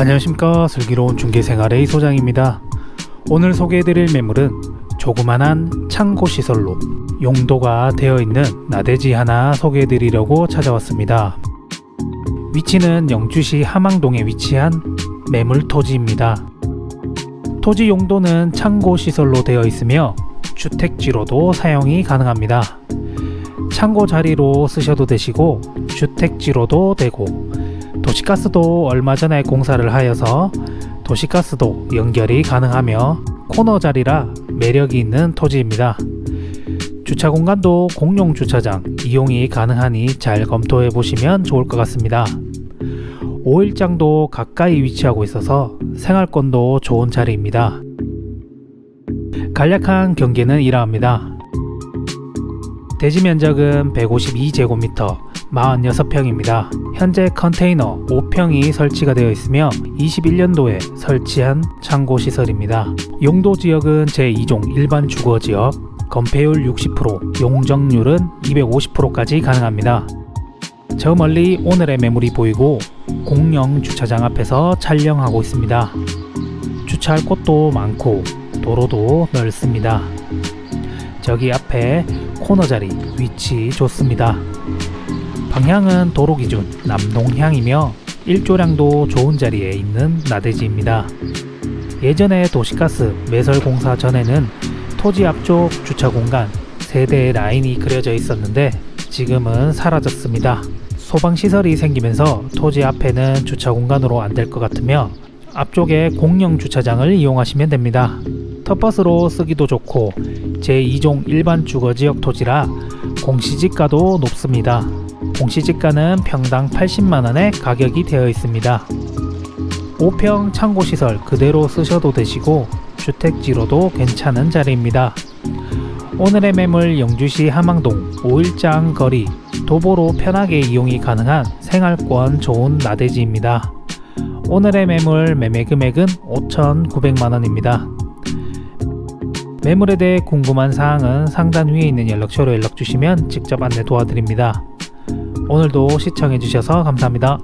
안녕하십니까 슬기로운 중개생활의 소장입니다. 오늘 소개해드릴 매물은 조그만한 창고 시설로 용도가 되어 있는 나대지 하나 소개해드리려고 찾아왔습니다. 위치는 영주시 함항동에 위치한 매물 토지입니다. 토지 용도는 창고 시설로 되어 있으며 주택지로도 사용이 가능합니다. 창고 자리로 쓰셔도 되시고 주택지로도 되고 도시가스도 얼마 전에 공사를 하여서 도시가스도 연결이 가능하며 코너 자리라 매력이 있는 토지입니다. 주차 공간도 공용 주차장 이용이 가능하니 잘 검토해 보시면 좋을 것 같습니다. 5일장도 가까이 위치하고 있어서 생활권도 좋은 자리입니다. 간략한 경계는 이러합니다. 대지 면적은 152제곱미터 46평입니다. 현재 컨테이너 5평이 설치가 되어 있으며 21년도에 설치한 창고 시설입니다. 용도 지역은 제2종 일반 주거 지역, 건폐율 60%, 용적률은 250%까지 가능합니다. 저 멀리 오늘의 매물이 보이고 공영 주차장 앞에서 촬영하고 있습니다. 주차할 곳도 많고 도로도 넓습니다. 저기 앞에 코너 자리 위치 좋습니다. 방향은 도로 기준 남동향이며 일조량도 좋은 자리에 있는 나대지입니다. 예전에 도시가스 매설 공사 전에는 토지 앞쪽 주차 공간 세대의 라인이 그려져 있었는데 지금은 사라졌습니다. 소방 시설이 생기면서 토지 앞에는 주차 공간으로 안 될 것 같으며 앞쪽에 공영 주차장을 이용하시면 됩니다. 텃밭으로 쓰기도 좋고 제2종 일반 주거지역 토지라 공시지가도 높습니다. 공시지가는 평당 80만원에 가격이 되어 있습니다. 5평 창고시설 그대로 쓰셔도 되시고 주택지로도 괜찮은 자리입니다. 오늘의 매물 영주시 함항동 5일장 거리 도보로 편하게 이용이 가능한 생활권 좋은 나대지입니다. 오늘의 매물 매매 금액은 5,900만원입니다. 매물에 대해 궁금한 사항은 상단 위에 있는 연락처로 연락 주시면 직접 안내 도와드립니다. 오늘도 시청해주셔서 감사합니다.